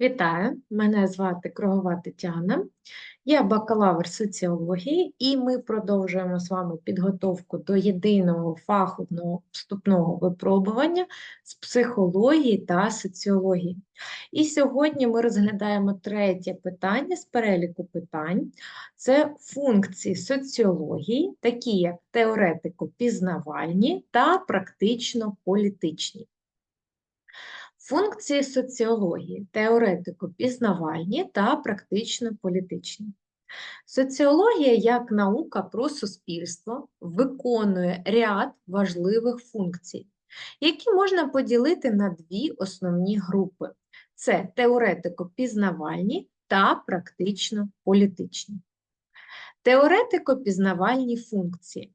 Вітаю, мене звати Кругова Тетяна. Я бакалавр соціології, і ми продовжуємо з вами підготовку до єдиного фахового вступного випробування з психології та соціології. І сьогодні ми розглядаємо третє питання з переліку питань: це функції соціології, такі як теоретико-пізнавальні та практично-політичні. Функції соціології теоретико-пізнавальні та практично-політичні. Соціологія як наука про суспільство виконує ряд важливих функцій, які можна поділити на дві основні групи: це теоретико-пізнавальні та практично-політичні. Теоретико-пізнавальні функції.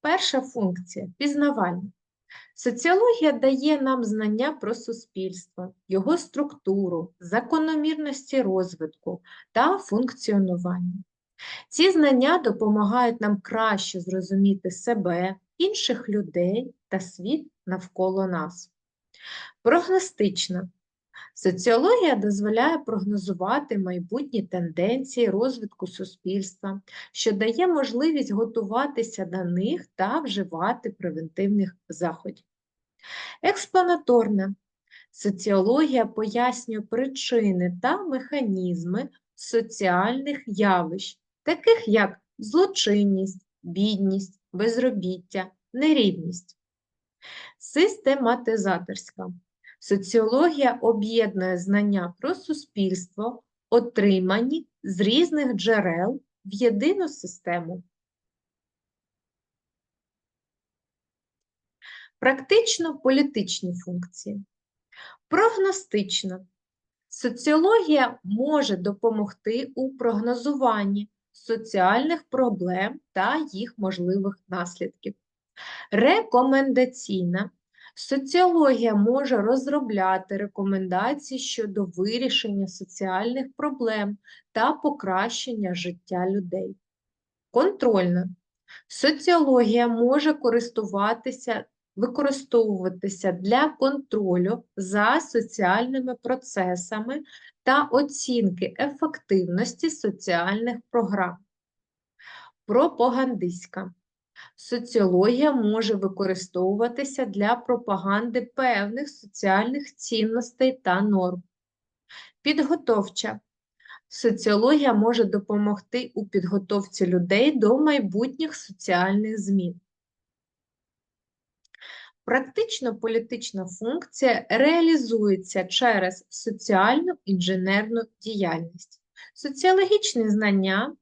Перша функція пізнавальна. Соціологія дає нам знання про суспільство, його структуру, закономірності розвитку та функціонування. Ці знання допомагають нам краще зрозуміти себе, інших людей та світ навколо нас. Прогностична. Соціологія дозволяє прогнозувати майбутні тенденції розвитку суспільства, що дає можливість готуватися до них та вживати превентивних заходів. Експланаторна соціологія пояснює причини та механізми соціальних явищ, таких як злочинність, бідність, безробіття, нерівність. Систематизаторська соціологія об'єднує знання про суспільство, отримані з різних джерел в єдину систему. Практично-політичні функції. Прогностична. Соціологія може допомогти у прогнозуванні соціальних проблем та їх можливих наслідків. Рекомендаційна. Соціологія може розробляти рекомендації щодо вирішення соціальних проблем та покращення життя людей. Контрольна. Соціологія може користуватися використовуватися для контролю за соціальними процесами та оцінки ефективності соціальних програм. Пропагандистська. Соціологія може використовуватися для пропаганди певних соціальних цінностей та норм. Підготовча. Соціологія може допомогти у підготовці людей до майбутніх соціальних змін. Практично політична функція реалізується через соціальну інженерну діяльність. Соціологічне знання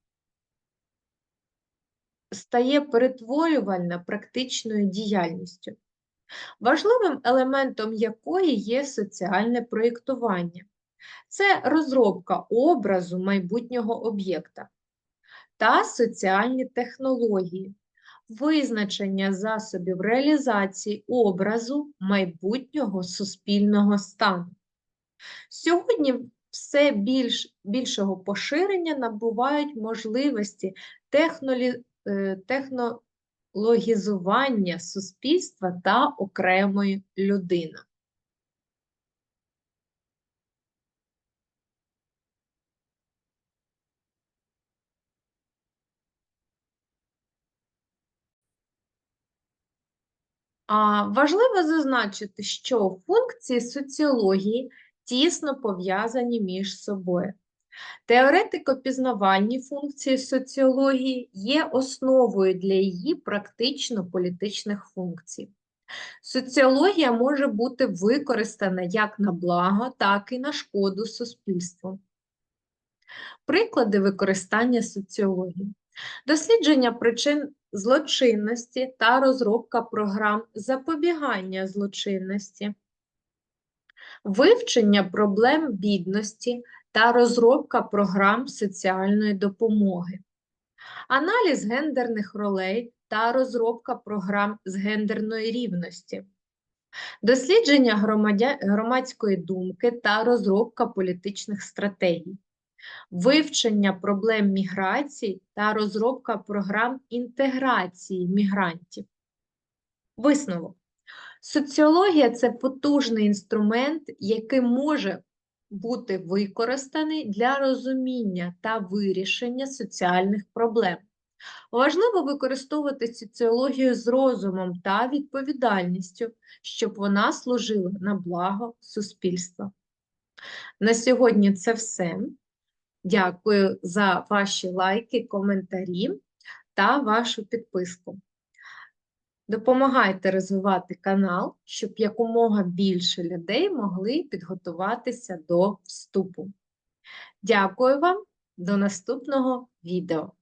стає перетворювально практичною діяльністю, важливим елементом якої є соціальне проєктування. Це розробка образу майбутнього об'єкта та соціальні технології визначення засобів реалізації образу майбутнього суспільного стану. Сьогодні все більш, більшого поширення набувають можливості технолі, технологізування суспільства та окремої людини. Важливо зазначити, що функції соціології тісно пов'язані між собою. Теоретико-пізнавальні функції соціології є основою для її практично-політичних функцій. Соціологія може бути використана як на благо, так і на шкоду суспільству. Приклади використання соціології. Дослідження причин злочинності та розробка програм запобігання злочинності, вивчення проблем бідності та розробка програм соціальної допомоги, аналіз гендерних ролей та розробка програм з гендерної рівності. Дослідження громадської думки та розробка політичних стратегій, вивчення проблем міграції та розробка програм інтеграції мігрантів. Висновок. Соціологія це потужний інструмент, який може бути використаний для розуміння та вирішення соціальних проблем. Важливо використовувати соціологію з розумом та відповідальністю, щоб вона служила на благо суспільства. На сьогодні це все. Дякую за ваші лайки, коментарі та вашу підписку. Допомагайте розвивати канал, щоб якомога більше людей могли підготуватися до вступу. Дякую вам, до наступного відео.